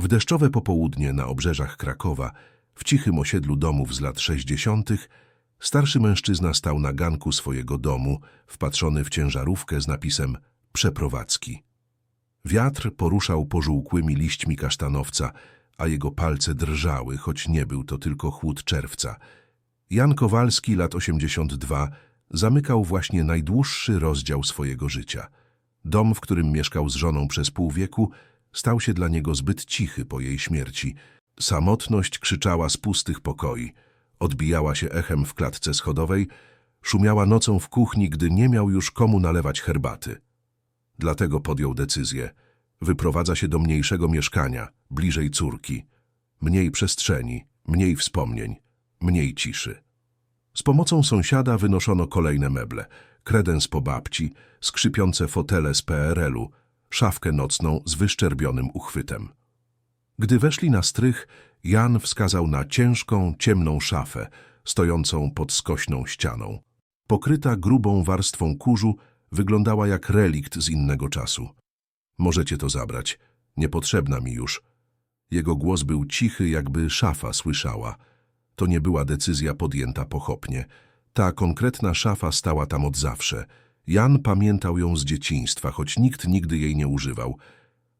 W deszczowe popołudnie na obrzeżach Krakowa, w cichym osiedlu domów z lat 60., starszy mężczyzna stał na ganku swojego domu, wpatrzony w ciężarówkę z napisem Przeprowadzki. Wiatr poruszał pożółkłymi liśćmi kasztanowca, a jego palce drżały, choć nie był to tylko chłód czerwca. Jan Kowalski, lat 82, zamykał właśnie najdłuższy rozdział swojego życia. Dom, w którym mieszkał z żoną przez pół wieku, stał się dla niego zbyt cichy po jej śmierci. Samotność krzyczała z pustych pokoi, odbijała się echem w klatce schodowej, szumiała nocą w kuchni, gdy nie miał już komu nalewać herbaty. Dlatego podjął decyzję. Wyprowadza się do mniejszego mieszkania, bliżej córki. Mniej przestrzeni, mniej wspomnień, mniej ciszy. Z pomocą sąsiada wynoszono kolejne meble. Kredens po babci, skrzypiące fotele z PRL-u, szafkę nocną z wyszczerbionym uchwytem. Gdy weszli na strych, Jan wskazał na ciężką, ciemną szafę, stojącą pod skośną ścianą. Pokryta grubą warstwą kurzu, wyglądała jak relikt z innego czasu. Możecie to zabrać. Niepotrzebna mi już. Jego głos był cichy, jakby szafa słyszała. To nie była decyzja podjęta pochopnie. Ta konkretna szafa stała tam od zawsze. Jan pamiętał ją z dzieciństwa, choć nikt nigdy jej nie używał.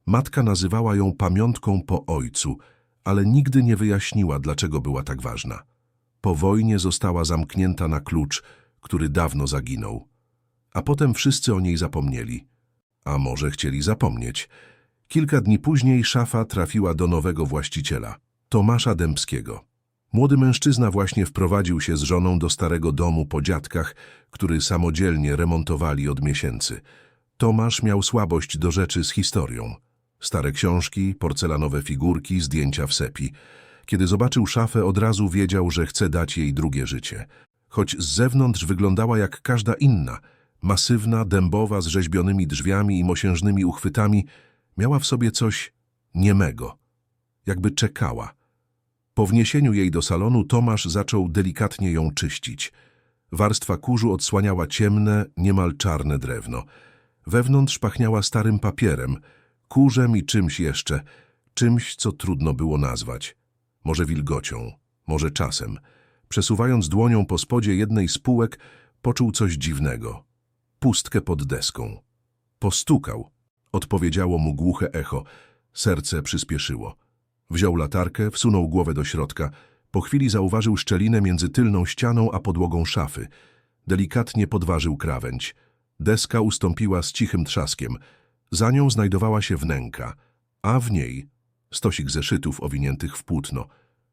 Matka nazywała ją pamiątką po ojcu, ale nigdy nie wyjaśniła, dlaczego była tak ważna. Po wojnie została zamknięta na klucz, który dawno zaginął. A potem wszyscy o niej zapomnieli. A może chcieli zapomnieć. Kilka dni później szafa trafiła do nowego właściciela, Tomasza Dębskiego. Młody mężczyzna właśnie wprowadził się z żoną do starego domu po dziadkach, który samodzielnie remontowali od miesięcy. Tomasz miał słabość do rzeczy z historią. Stare książki, porcelanowe figurki, zdjęcia w sepi. Kiedy zobaczył szafę, od razu wiedział, że chce dać jej drugie życie. Choć z zewnątrz wyglądała jak każda inna, masywna, dębowa, z rzeźbionymi drzwiami i mosiężnymi uchwytami, miała w sobie coś niemego. Jakby czekała. Po wniesieniu jej do salonu Tomasz zaczął delikatnie ją czyścić. Warstwa kurzu odsłaniała ciemne, niemal czarne drewno. Wewnątrz pachniała starym papierem, kurzem i czymś jeszcze, czymś, co trudno było nazwać. Może wilgocią, może czasem. Przesuwając dłonią po spodzie jednej z półek, poczuł coś dziwnego. Pustkę pod deską. Postukał. Odpowiedziało mu głuche echo. Serce przyspieszyło. Wziął latarkę, wsunął głowę do środka. Po chwili zauważył szczelinę między tylną ścianą a podłogą szafy. Delikatnie podważył krawędź. Deska ustąpiła z cichym trzaskiem. Za nią znajdowała się wnęka, a w niej stosik zeszytów owiniętych w płótno.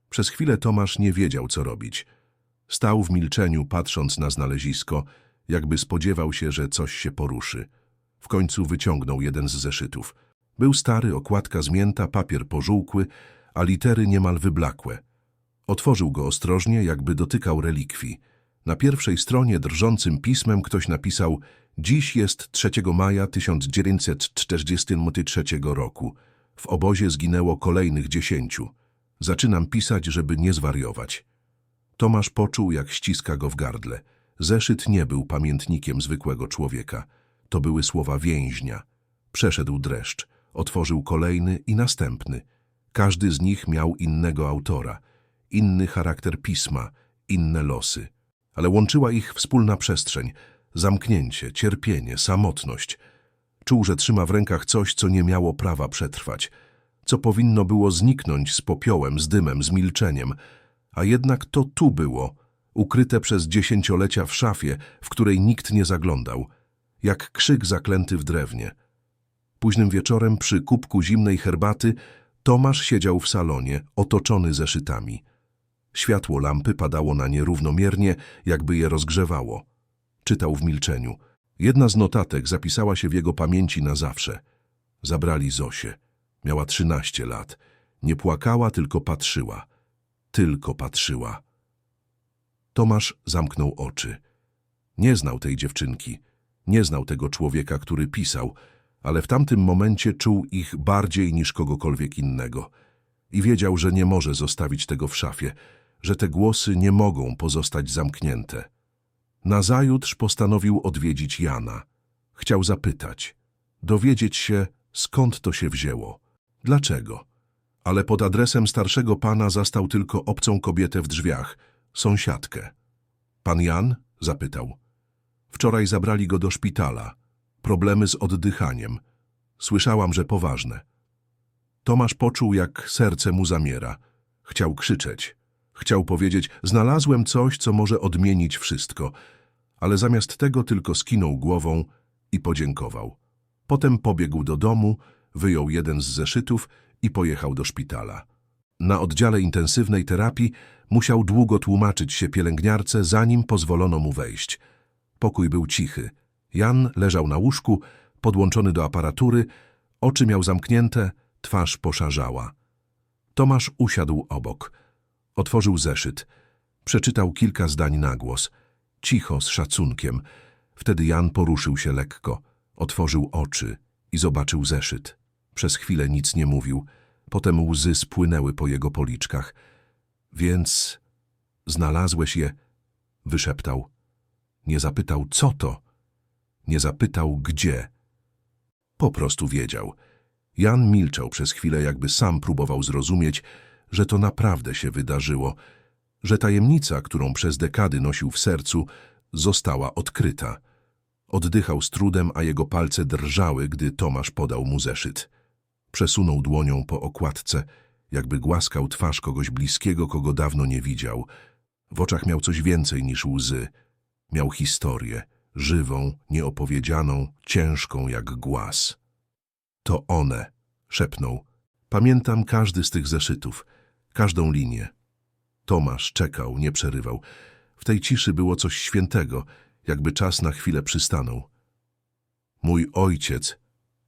Przez chwilę Tomasz nie wiedział, co robić. Stał w milczeniu, patrząc na znalezisko, jakby spodziewał się, że coś się poruszy. W końcu wyciągnął jeden z zeszytów. Był stary, okładka zmięta, papier pożółkły, a litery niemal wyblakłe. Otworzył go ostrożnie, jakby dotykał relikwii. Na pierwszej stronie drżącym pismem ktoś napisał Dziś jest 3 maja 1943 roku. W obozie zginęło kolejnych dziesięciu. Zaczynam pisać, żeby nie zwariować. Tomasz poczuł, jak ściska go w gardle. Zeszyt nie był pamiętnikiem zwykłego człowieka. To były słowa więźnia. Przeszedł dreszcz. Otworzył kolejny i następny. Każdy z nich miał innego autora, inny charakter pisma, inne losy. Ale łączyła ich wspólna przestrzeń, zamknięcie, cierpienie, samotność. Czuł, że trzyma w rękach coś, co nie miało prawa przetrwać, co powinno było zniknąć z popiołem, z dymem, z milczeniem, a jednak to tu było, ukryte przez dziesięciolecia w szafie, w której nikt nie zaglądał, jak krzyk zaklęty w drewnie. Późnym wieczorem przy kubku zimnej herbaty Tomasz siedział w salonie, otoczony zeszytami. Światło lampy padało na nie równomiernie, jakby je rozgrzewało. Czytał w milczeniu. Jedna z notatek zapisała się w jego pamięci na zawsze. Zabrali Zosię. Miała trzynaście lat. Nie płakała, tylko patrzyła. Tylko patrzyła. Tomasz zamknął oczy. Nie znał tej dziewczynki. Nie znał tego człowieka, który pisał, ale w tamtym momencie czuł ich bardziej niż kogokolwiek innego. I wiedział, że nie może zostawić tego w szafie, że te głosy nie mogą pozostać zamknięte. Nazajutrz postanowił odwiedzić Jana. Chciał zapytać, dowiedzieć się, skąd to się wzięło, dlaczego. ale pod adresem starszego pana zastał tylko obcą kobietę w drzwiach, sąsiadkę. Pan Jan? zapytał. Wczoraj zabrali go do szpitala. Problemy z oddychaniem. Słyszałam, że poważne. Tomasz poczuł, jak serce mu zamiera. Chciał krzyczeć. Chciał powiedzieć, znalazłem coś, co może odmienić wszystko. Ale zamiast tego tylko skinął głową i podziękował. Potem pobiegł do domu, wyjął jeden z zeszytów i pojechał do szpitala. Na oddziale intensywnej terapii musiał długo tłumaczyć się pielęgniarce, zanim pozwolono mu wejść. Pokój był cichy. Jan leżał na łóżku, podłączony do aparatury, oczy miał zamknięte, twarz poszarzała. Tomasz usiadł obok. Otworzył zeszyt. Przeczytał kilka zdań na głos. Cicho, z szacunkiem. Wtedy Jan poruszył się lekko. Otworzył oczy i zobaczył zeszyt. Przez chwilę nic nie mówił. Potem łzy spłynęły po jego policzkach. Więc znalazłeś je, wyszeptał. Nie zapytał, co to. Nie zapytał, gdzie. Po prostu wiedział. Jan milczał przez chwilę, jakby sam próbował zrozumieć, że to naprawdę się wydarzyło, że tajemnica, którą przez dekady nosił w sercu, została odkryta. Oddychał z trudem, a jego palce drżały, gdy Tomasz podał mu zeszyt. Przesunął dłonią po okładce, jakby głaskał twarz kogoś bliskiego, kogo dawno nie widział. W oczach miał coś więcej niż łzy. Miał historię, żywą, nieopowiedzianą, ciężką jak głaz. To one, szepnął. Pamiętam każdy z tych zeszytów, każdą linię. Tomasz czekał, nie przerywał. W tej ciszy było coś świętego, jakby czas na chwilę przystanął. Mój ojciec,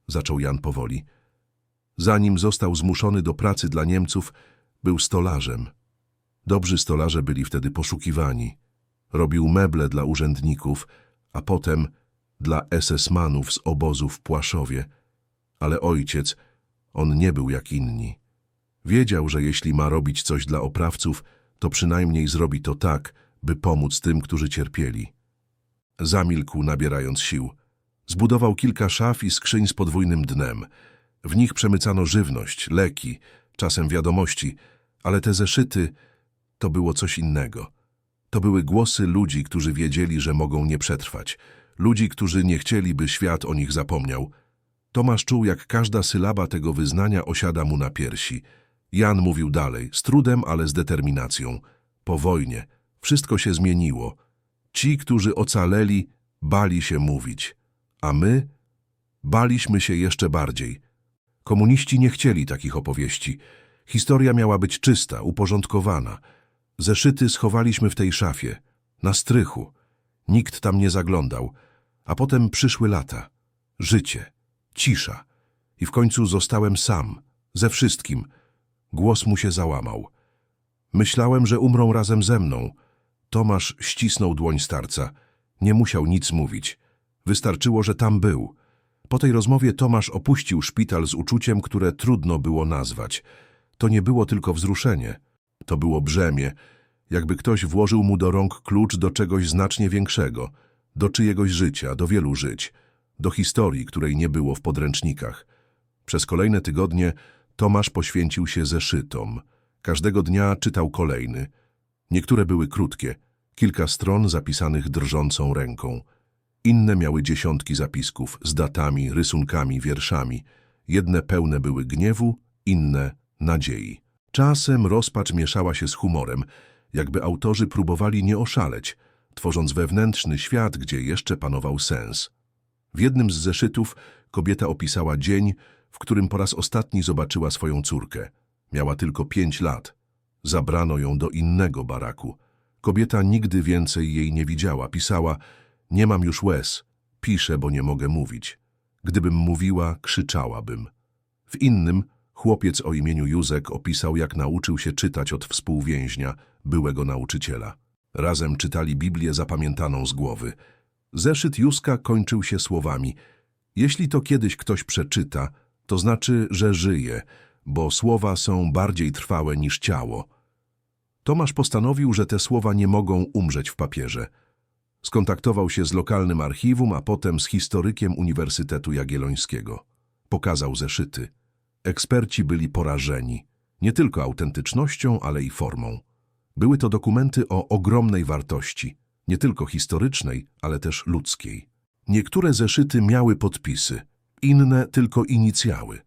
zaczął Jan powoli, zanim został zmuszony do pracy dla Niemców, był stolarzem. Dobrzy stolarze byli wtedy poszukiwani. Robił meble dla urzędników, a potem dla SS-manów z obozu w Płaszowie. Ale ojciec, on nie był jak inni. Wiedział, że jeśli ma robić coś dla oprawców, to przynajmniej zrobi to tak, by pomóc tym, którzy cierpieli. Zamilkł, nabierając sił. Zbudował kilka szaf i skrzyń z podwójnym dnem. W nich przemycano żywność, leki, czasem wiadomości, ale te zeszyty to było coś innego. To były głosy ludzi, którzy wiedzieli, że mogą nie przetrwać. Ludzi, którzy nie chcieli, by świat o nich zapomniał. Tomasz czuł, jak każda sylaba tego wyznania osiada mu na piersi. Jan mówił dalej, z trudem, ale z determinacją. Po wojnie wszystko się zmieniło. Ci, którzy ocaleli, bali się mówić, a my baliśmy się jeszcze bardziej. Komuniści nie chcieli takich opowieści. Historia miała być czysta, uporządkowana. Zeszyty schowaliśmy w tej szafie, na strychu. Nikt tam nie zaglądał. A potem przyszły lata. Życie, cisza. I w końcu zostałem sam, ze wszystkim. Głos mu się załamał. Myślałem, że umrą razem ze mną. Tomasz ścisnął dłoń starca. Nie musiał nic mówić. Wystarczyło, że tam był. Po tej rozmowie Tomasz opuścił szpital z uczuciem, które trudno było nazwać. To nie było tylko wzruszenie. To było brzemię, jakby ktoś włożył mu do rąk klucz do czegoś znacznie większego, do czyjegoś życia, do wielu żyć, do historii, której nie było w podręcznikach. Przez kolejne tygodnie Tomasz poświęcił się zeszytom. Każdego dnia czytał kolejny. Niektóre były krótkie, kilka stron zapisanych drżącą ręką. Inne miały dziesiątki zapisków z datami, rysunkami, wierszami. Jedne pełne były gniewu, inne nadziei. Czasem rozpacz mieszała się z humorem, jakby autorzy próbowali nie oszaleć, tworząc wewnętrzny świat, gdzie jeszcze panował sens. W jednym z zeszytów kobieta opisała dzień, w którym po raz ostatni zobaczyła swoją córkę. Miała tylko pięć lat. Zabrano ją do innego baraku. Kobieta nigdy więcej jej nie widziała. Pisała, nie mam już łez, piszę, bo nie mogę mówić. Gdybym mówiła, krzyczałabym. W innym chłopiec o imieniu Józek opisał, jak nauczył się czytać od współwięźnia, byłego nauczyciela. Razem czytali Biblię zapamiętaną z głowy. Zeszyt Józka kończył się słowami Jeśli to kiedyś ktoś przeczyta, to znaczy, że żyje, bo słowa są bardziej trwałe niż ciało. Tomasz postanowił, że te słowa nie mogą umrzeć w papierze. Skontaktował się z lokalnym archiwum, a potem z historykiem Uniwersytetu Jagiellońskiego. Pokazał zeszyty. Eksperci byli porażeni. Nie tylko autentycznością, ale i formą. Były to dokumenty o ogromnej wartości, nie tylko historycznej, ale też ludzkiej. Niektóre zeszyty miały podpisy, inne tylko inicjały.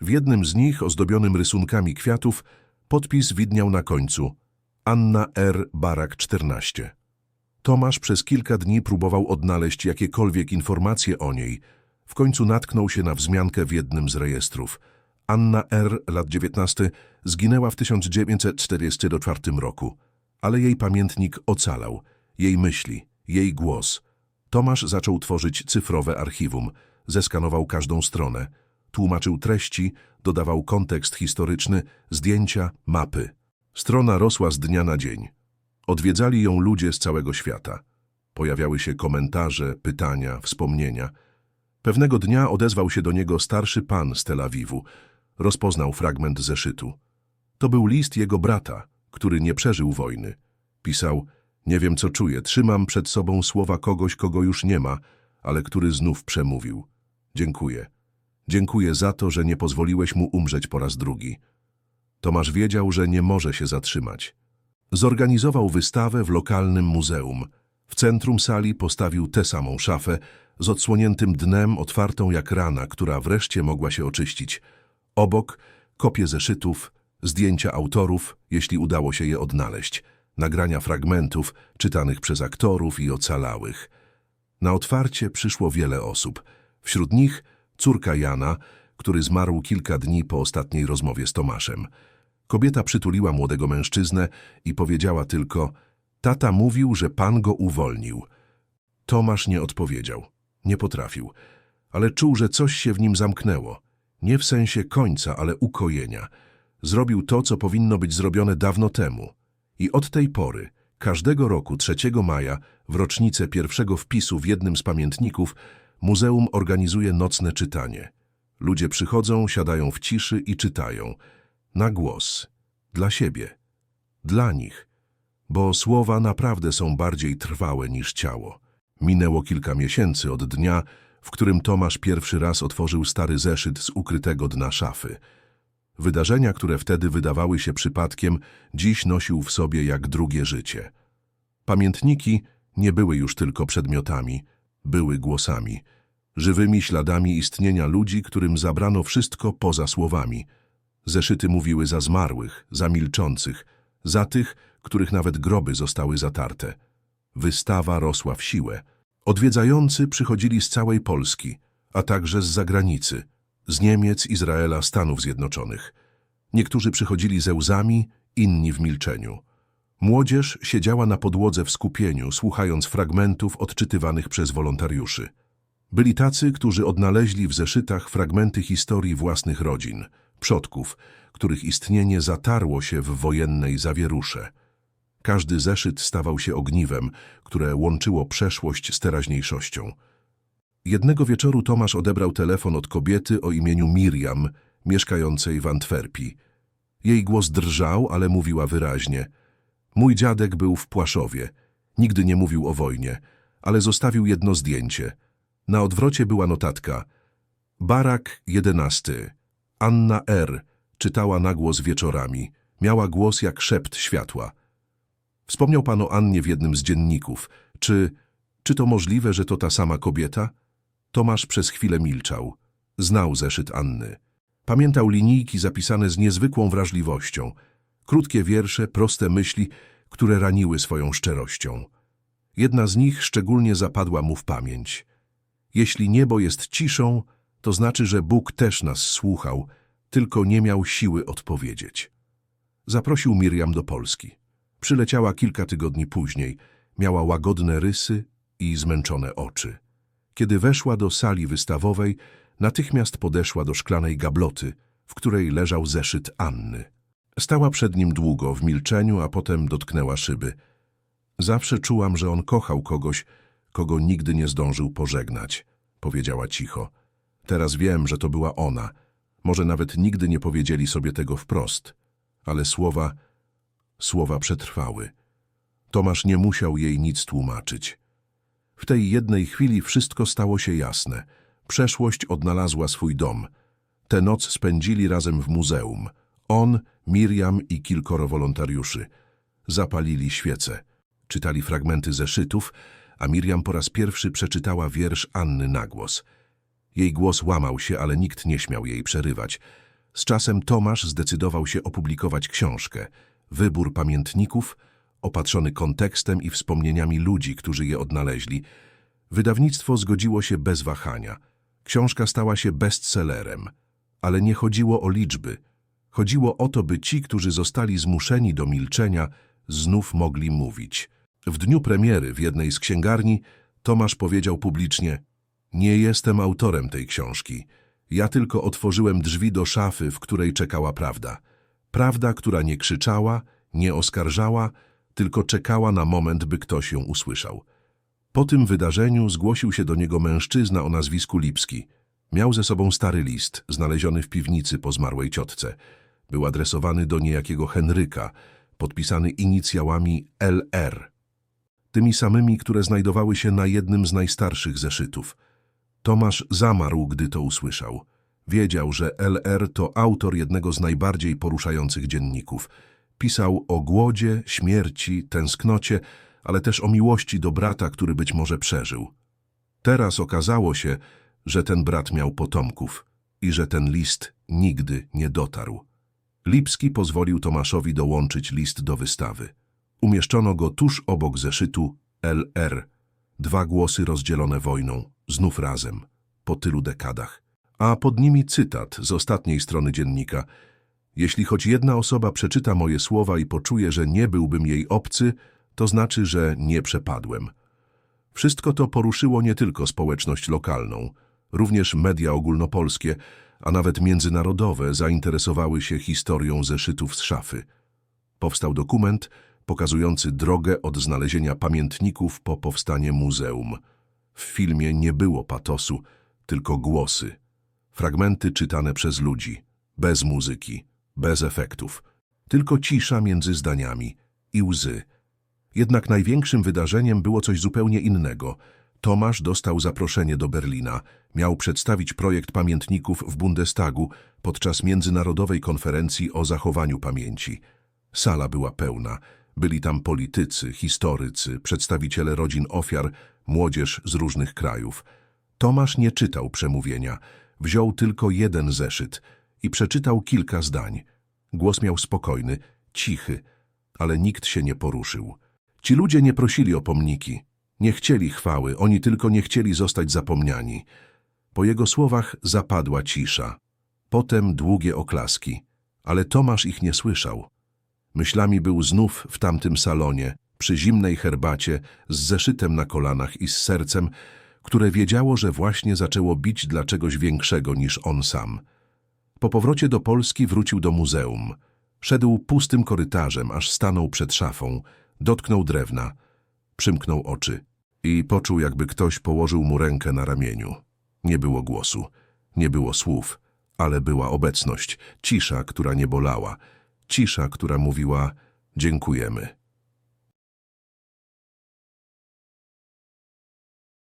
W jednym z nich, ozdobionym rysunkami kwiatów, podpis widniał na końcu Anna R. Barak 14. Tomasz przez kilka dni próbował odnaleźć jakiekolwiek informacje o niej. W końcu natknął się na wzmiankę w jednym z rejestrów. Anna R., lat 19, zginęła w 1944 roku, ale jej pamiętnik ocalał, jej myśli, jej głos. Tomasz zaczął tworzyć cyfrowe archiwum, zeskanował każdą stronę, tłumaczył treści, dodawał kontekst historyczny, zdjęcia, mapy. Strona rosła z dnia na dzień. Odwiedzali ją ludzie z całego świata. Pojawiały się komentarze, pytania, wspomnienia. Pewnego dnia odezwał się do niego starszy pan z Tel Awiwu. Rozpoznał fragment zeszytu. To był list jego brata, który nie przeżył wojny. Pisał, nie wiem co czuję, trzymam przed sobą słowa kogoś, kogo już nie ma, ale który znów przemówił. Dziękuję. Dziękuję za to, że nie pozwoliłeś mu umrzeć po raz drugi. Tomasz wiedział, że nie może się zatrzymać. Zorganizował wystawę w lokalnym muzeum. W centrum sali postawił tę samą szafę, z odsłoniętym dnem otwartą jak rana, która wreszcie mogła się oczyścić. Obok kopie zeszytów, zdjęcia autorów, jeśli udało się je odnaleźć, nagrania fragmentów czytanych przez aktorów i ocalałych. Na otwarcie przyszło wiele osób. Wśród nich córka Jana, który zmarł kilka dni po ostatniej rozmowie z Tomaszem. Kobieta przytuliła młodego mężczyznę i powiedziała tylko Tata mówił, że pan go uwolnił. Tomasz nie odpowiedział. Nie potrafił. Ale czuł, że coś się w nim zamknęło. Nie w sensie końca, ale ukojenia. Zrobił to, co powinno być zrobione dawno temu. I od tej pory, każdego roku 3 maja, w rocznicę pierwszego wpisu w jednym z pamiętników, muzeum organizuje nocne czytanie. Ludzie przychodzą, siadają w ciszy i czytają. Na głos. Dla siebie. Dla nich. Bo słowa naprawdę są bardziej trwałe niż ciało. Minęło kilka miesięcy od dnia, w którym Tomasz pierwszy raz otworzył stary zeszyt z ukrytego dna szafy. Wydarzenia, które wtedy wydawały się przypadkiem, dziś nosił w sobie jak drugie życie. Pamiętniki nie były już tylko przedmiotami, były głosami, żywymi śladami istnienia ludzi, którym zabrano wszystko poza słowami. Zeszyty mówiły za zmarłych, za milczących, za tych, których nawet groby zostały zatarte. Wystawa rosła w siłę. Odwiedzający przychodzili z całej Polski, a także z zagranicy, z Niemiec, Izraela, Stanów Zjednoczonych. Niektórzy przychodzili ze łzami, inni w milczeniu. Młodzież siedziała na podłodze w skupieniu, słuchając fragmentów odczytywanych przez wolontariuszy. Byli tacy, którzy odnaleźli w zeszytach fragmenty historii własnych rodzin, przodków, których istnienie zatarło się w wojennej zawierusze. Każdy zeszyt stawał się ogniwem, które łączyło przeszłość z teraźniejszością. Jednego wieczoru Tomasz odebrał telefon od kobiety o imieniu Miriam, mieszkającej w Antwerpii. Jej głos drżał, ale mówiła wyraźnie. Mój dziadek był w Płaszowie. Nigdy nie mówił o wojnie, ale zostawił jedno zdjęcie. Na odwrocie była notatka. Barak jedenasty. Anna R. czytała na głos wieczorami. Miała głos jak szept światła. Wspomniał pan o Annie w jednym z dzienników. Czy, czy to możliwe, że to ta sama kobieta? Tomasz przez chwilę milczał. Znał zeszyt Anny. Pamiętał linijki zapisane z niezwykłą wrażliwością. Krótkie wiersze, proste myśli, które raniły swoją szczerością. Jedna z nich szczególnie zapadła mu w pamięć. Jeśli niebo jest ciszą, to znaczy, że Bóg też nas słuchał, tylko nie miał siły odpowiedzieć. Zaprosił Miriam do Polski. Przyleciała kilka tygodni później. Miała łagodne rysy i zmęczone oczy. Kiedy weszła do sali wystawowej, natychmiast podeszła do szklanej gabloty, w której leżał zeszyt Anny. Stała przed nim długo, w milczeniu, a potem dotknęła szyby. Zawsze czułam, że on kochał kogoś, kogo nigdy nie zdążył pożegnać, powiedziała cicho. Teraz wiem, że to była ona. Może nawet nigdy nie powiedzieli sobie tego wprost, ale słowa, słowa przetrwały. Tomasz nie musiał jej nic tłumaczyć. W tej jednej chwili wszystko stało się jasne. Przeszłość odnalazła swój dom. Tę noc spędzili razem w muzeum. On, Miriam i kilkoro wolontariuszy. Zapalili świece. Czytali fragmenty zeszytów, a Miriam po raz pierwszy przeczytała wiersz Anny na głos. Jej głos łamał się, ale nikt nie śmiał jej przerywać. Z czasem Tomasz zdecydował się opublikować książkę. Wybór pamiętników, opatrzony kontekstem i wspomnieniami ludzi, którzy je odnaleźli. Wydawnictwo zgodziło się bez wahania. Książka stała się bestsellerem. Ale nie chodziło o liczby. Chodziło o to, by ci, którzy zostali zmuszeni do milczenia, znów mogli mówić. W dniu premiery w jednej z księgarni Tomasz powiedział publicznie Nie jestem autorem tej książki. Ja tylko otworzyłem drzwi do szafy, w której czekała prawda. Prawda, która nie krzyczała, nie oskarżała, tylko czekała na moment, by ktoś ją usłyszał. Po tym wydarzeniu zgłosił się do niego mężczyzna o nazwisku Lipski. Miał ze sobą stary list, znaleziony w piwnicy po zmarłej ciotce. Był adresowany do niejakiego Henryka, podpisany inicjałami LR, tymi samymi, które znajdowały się na jednym z najstarszych zeszytów. Tomasz zamarł, gdy to usłyszał. Wiedział, że LR to autor jednego z najbardziej poruszających dzienników. Pisał o głodzie, śmierci, tęsknocie, ale też o miłości do brata, który być może przeżył. Teraz okazało się, że ten brat miał potomków i że ten list nigdy nie dotarł. Lipski pozwolił Tomaszowi dołączyć list do wystawy. Umieszczono go tuż obok zeszytu LR. Dwa głosy rozdzielone wojną, znów razem, po tylu dekadach. A pod nimi cytat z ostatniej strony dziennika. Jeśli choć jedna osoba przeczyta moje słowa i poczuje, że nie byłbym jej obcy, to znaczy, że nie przepadłem. Wszystko to poruszyło nie tylko społeczność lokalną, również media ogólnopolskie, a nawet międzynarodowe zainteresowały się historią zeszytów z szafy. Powstał dokument pokazujący drogę od znalezienia pamiętników po powstanie muzeum. W filmie nie było patosu, tylko głosy. Fragmenty czytane przez ludzi, bez muzyki, bez efektów. Tylko cisza między zdaniami i łzy. Jednak największym wydarzeniem było coś zupełnie innego. Tomasz dostał zaproszenie do Berlina. Miał przedstawić projekt pamiętników w Bundestagu podczas międzynarodowej konferencji o zachowaniu pamięci. Sala była pełna. Byli tam politycy, historycy, przedstawiciele rodzin ofiar, młodzież z różnych krajów. Tomasz nie czytał przemówienia. Wziął tylko jeden zeszyt i przeczytał kilka zdań. Głos miał spokojny, cichy, ale nikt się nie poruszył. Ci ludzie nie prosili o pomniki, nie chcieli chwały, oni tylko nie chcieli zostać zapomniani. Po jego słowach zapadła cisza. Potem długie oklaski, ale Tomasz ich nie słyszał. Myślami był znów w tamtym salonie, przy zimnej herbacie, z zeszytem na kolanach i z sercem, które wiedziało, że właśnie zaczęło bić dla czegoś większego niż on sam. Po powrocie do Polski wrócił do muzeum. Szedł pustym korytarzem, aż stanął przed szafą, dotknął drewna, przymknął oczy i poczuł, jakby ktoś położył mu rękę na ramieniu. Nie było głosu, nie było słów, ale była obecność, cisza, która nie bolała, cisza, która mówiła dziękujemy.